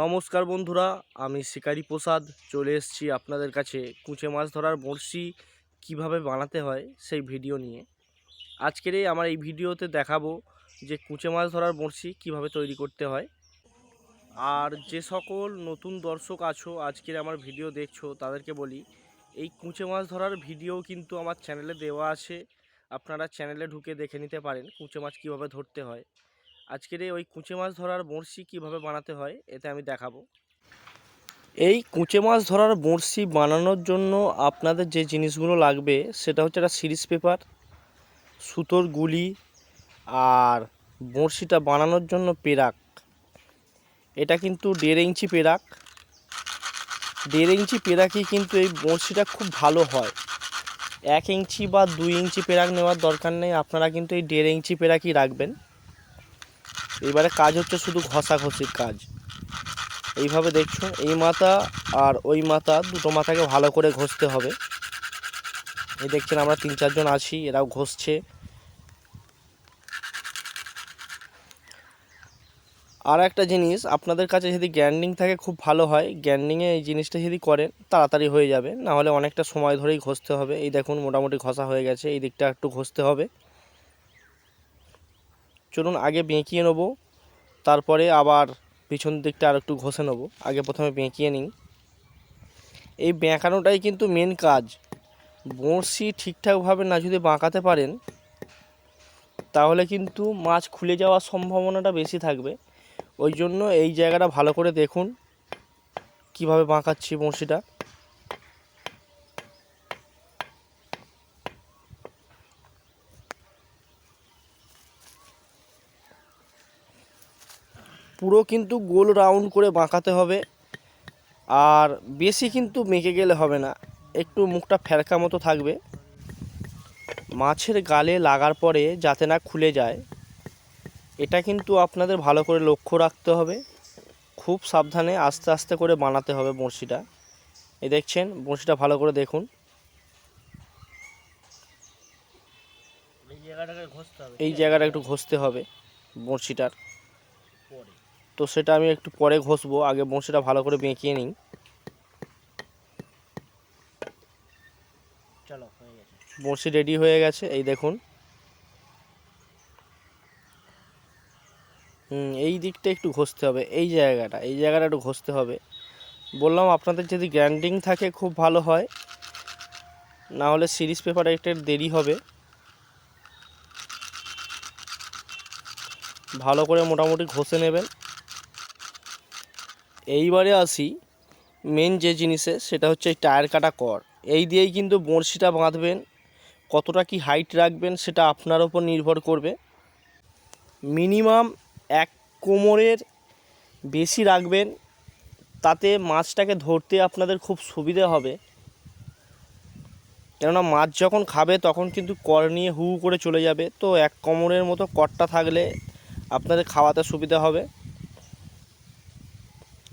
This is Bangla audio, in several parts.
নমস্কার বন্ধুরা, আমি শিকারি প্রসাদ, চলে এসেছি আপনাদের কাছে কুঁচে মাছ ধরার বড়শি কীভাবে বানাতে হয় সেই ভিডিও নিয়ে। আজকের এই আমার এই ভিডিওতে দেখাবো যে কুঁচে মাছ ধরার বড়শি কীভাবে তৈরি করতে হয়। আর যে সকল নতুন দর্শক আছো, আজকের আমার ভিডিও দেখছ, তাদেরকে বলি, এই কুঁচে মাছ ধরার ভিডিও কিন্তু আমার চ্যানেলে দেওয়া আছে। আপনারা চ্যানেলে ঢুকে দেখে নিতে পারেন কুঁচে মাছ কীভাবে ধরতে হয়। আজকের ওই কুঁচে মাছ ধরার বড়শি কীভাবে বানাতে হয়, এতে আমি দেখাবো। এই কুঁচে মাছ ধরার বড়শি বানানোর জন্য আপনাদের যে জিনিসগুলো লাগবে, সেটা হচ্ছে একটা সিরিজ পেপার, সুতোর গুলি আর বড়শিটা বানানোর জন্য পেরাক। এটা কিন্তু দেড় ইঞ্চি পেরাক। দেড় ইঞ্চি পেরাকই কিন্তু এই বড়শিটা খুব ভালো হয়। এক ইঞ্চি বা দুই ইঞ্চি পেরাক নেওয়ার দরকার নেই, আপনারা কিন্তু এই দেড় ইঞ্চি পেরাকই রাখবেন। এবারে কাজ হচ্ছে শুধু ঘষাঘষির কাজ। এইভাবে দেখছ, এই মাথা আর ওই মাথা দুটো মাথাকে ভালো করে ঘষতে হবে। এই দেখছেন আমরা তিন চারজন আছি, এরাও ঘষছে। আর একটা জিনিস, আপনাদের কাছে যদি গ্যান্ডিং থাকে খুব ভালো হয়, গ্যান্ডিংয়ে এই জিনিসটা যদি করেন, তাড়াতাড়ি হয়ে যাবে। না হলে অনেকটা সময় ধরেই ঘষতে হবে। এই দেখুন, মোটামুটি ঘষা হয়ে গেছে, এই দিকটা একটু ঘষতে হবে। চলুন আগে বেঁকিয়ে নেব, তারপরে আবার পিছন দিকটা আর একটু ঘষে নেব। আগে প্রথমে বেঁকিয়ে নিই। এই বেঁকানোটাই কিন্তু মেন কাজ। বড়শি ঠিকঠাকভাবে না যদি বাঁকাতে পারেন, তাহলে কিন্তু মাছ খুলে যাওয়ার সম্ভাবনাটা বেশি থাকবে। ওই জন্য এই জায়গাটা ভালো করে দেখুন, কীভাবে বাঁকাচ্ছি বড়শিটা। পুরো কিন্তু গোল রাউন্ড করে বাঁকাতে হবে। আর বেশি কিন্তু মেকে গেলে হবে না একটু মুখটা ফেরকা মতো থাকবে। মাছের গালে লাগার পরে যাতে না খুলে যায় এটা কিন্তু আপনাদের ভালো করে লক্ষ্য রাখতে হবে। খুব সাবধানে আস্তে আস্তে করে বানাতে হবে বড়শিটা। এই দেখছেন বড়শিটা ভালো করে দেখুন। এই জায়গাটা একটু ঘষতে হবে বড়শিটার। পরে। তো সেটা আমি একটু পরে ঘষবো আগে বড়শিটা ভালো করে বেঁকিয়ে নিই। চলো হয়ে গেছে। বড়শি রেডি হয়ে গেছে এই দেখুন। হুম এই দিকটা একটু ঘষতে হবে এই জায়গাটা এই জায়গাটা একটু ঘষতে হবে। বললাম আপনাদের যদি গ্র্যান্ডিং থাকে খুব ভালো হয়। না হলে সিরিজ পেপারে একটা দেরি হবে। ভালো করে মোটামুটি ঘষে নেবেন। এইবারে আসি মেন যে জিনিসে সেটা হচ্ছে এই টায়ার কাটা কর। এই দিয়েই কিন্তু বড়শিটা বাঁধবেন, কতটা কি হাইট রাখবেন সেটা আপনার ওপর নির্ভর করবে। মিনিমাম এক কোমরের বেশি রাখবেন, তাতে মাছটাকে ধরতে আপনাদের খুব সুবিধে হবে। কেননা মাছ যখন খাবে তখন কিন্তু কর নিয়ে হু হু করে চলে যাবে, তো এক কোমরের মতো করটা থাকলে আপনাদের খাওয়াতে সুবিধা হবে।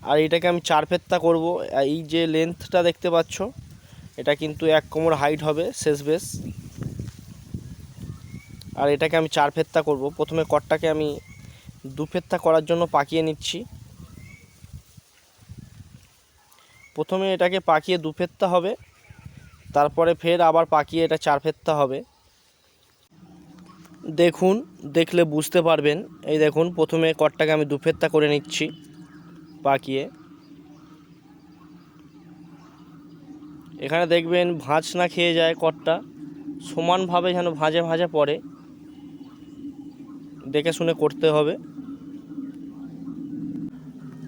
আর এটাকে আমি চার ফেত্তা করব। এই যে লেন্থটা দেখতে পাচ্ছ, এটা কিন্তু এক কোমর হাইট হবে, শেষ বেশ আর এটাকে আমি চার ফেত্তা করব। প্রথমে কটটাকে আমি দু ফেত্তা করার জন্য পাকিয়ে নিচ্ছি। প্রথমে এটাকে পাকিয়ে দু ফেত্তা হবে, তারপরে ফের আবার পাকিয়ে এটা চার ফেত্তা হবে। দেখুন, দেখলে বুঝতে পারবেন। এই দেখুন, প্রথমে কটটাকে আমি দু ফেত্তা করে নিচ্ছি। পাকিয়ে। এখানে দেখবেন ভাঁজ না খেয়ে যায় কটটা, সমানভাবে যেন ভাঁজে ভাঁজে পড়ে। দেখে শুনে করতে হবে।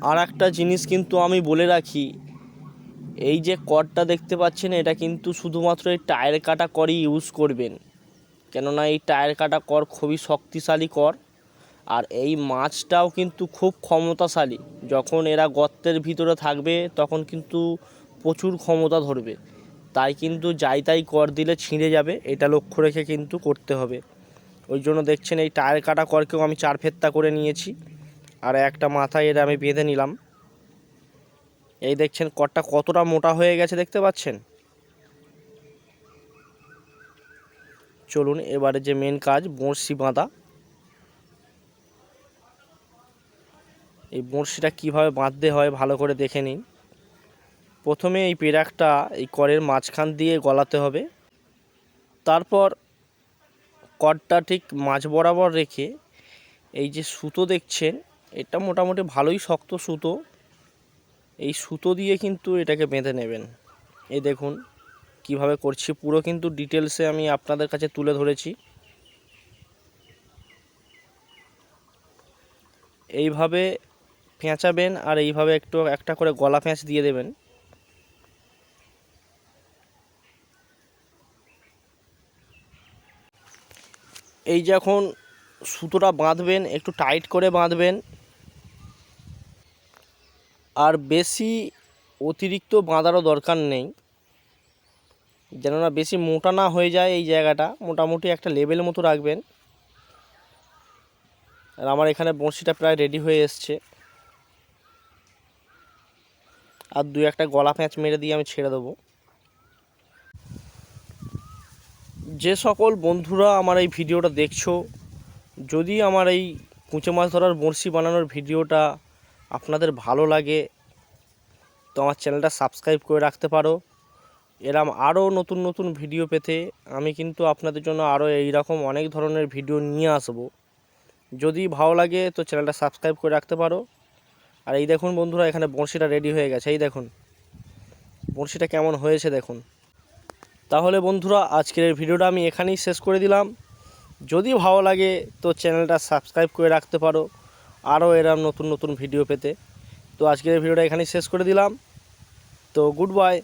আর একটা জিনিস কিন্তু আমি বলে রাখি, এই যে করটা দেখতে পাচ্ছেন, এটা কিন্তু শুধুমাত্র এই টায়ার কাটা করই ইউজ করবেন। কেননা এই টায়ার কাটা কর খুবই শক্তিশালী কর। আর এই মাছটাও কিন্তু খুব ক্ষমতাশালী। যখন এরা গর্তের ভিতরে থাকবে, তখন কিন্তু প্রচুর ক্ষমতা ধরবে। তাই কিন্তু যাই তাই কর দিলে ছিঁড়ে যাবে, এটা লক্ষ্য রেখে কিন্তু করতে হবে। ওই জন্য দেখছেন এই টায়ার কাটা করকেও আমি চার ফেত্তা করে নিয়েছি। আর একটা মাথায় এর আমি বেঁধে নিলাম। এই দেখছেন করটা কতটা মোটা হয়ে গেছে দেখতে পাচ্ছেন? চলুন এবারে যে মেন কাজ, বড়শি বাঁধা। এই বড়শিটা কীভাবে বাঁধতে হয় ভালো করে দেখে নিন। প্রথমে এই পেরাকটা এই করের মাঝখান দিয়ে গলাতে হবে। তারপর কডটা ঠিক মাঝ বরাবর রেখে এই যে সুতো দেখছেন, এটা মোটামুটি ভালোই শক্ত সুতো। এই সুতো দিয়ে কিন্তু এটাকে বেঁধে নেবেন। এই দেখুন কীভাবে করছি, পুরো কিন্তু ডিটেলসে আমি আপনাদের কাছে তুলে ধরেছি। এইভাবে পেঁচাবেন আর এইভাবে একটু একটা করে গলা পেঁচ দিয়ে দেবেন। এই যখন সুতোটা বাঁধবেন, একটু টাইট করে বাঁধবেন। আর বেশি অতিরিক্ত বাঁধারও দরকার নেই। যেন না বেশি মোটা না হয়ে যায় এই জায়গাটা, মোটামুটি একটা লেভেল মতো রাখবেন। আর আমার এখানে বড়শিটা প্রায় রেডি হয়ে এসছে। আর দু একটা গলা প্যাঁচ মেরে দিয়ে আমি ছেড়ে দেবো। যে সকল বন্ধুরা আমার এই ভিডিওটা দেখছ, যদি আমার এই কুঁচে মাছ ধরার বড়শি বানানোর ভিডিওটা আপনাদের ভালো লাগে, তো আমার চ্যানেলটা সাবস্ক্রাইব করে রাখতে পারো। এরম আরও নতুন নতুন ভিডিও পেতে আমি কিন্তু আপনাদের জন্য আরও এই রকম অনেক ধরনের ভিডিও নিয়ে আসব। যদি ভালো লাগে তো চ্যানেলটা সাবস্ক্রাইব করে রাখতে পারো। আর এই দেখুন বন্ধুরা, এখানে বড়শিটা রেডি হয়ে গেছে। এই দেখুন, বড়শিটা কেমন হয়েছে দেখুন। তাহলে বন্ধুরা, আজকের ভিডিওটা আমি এখানেই শেষ করে দিলাম। যদি ভালো লাগে, তো চ্যানেলটা সাবস্ক্রাইব করে রাখতে পারো। আরও এরম নতুন নতুন ভিডিও পেতে। তো আজকের ভিডিওটা এখানেই শেষ করে দিলাম। তো গুড বাই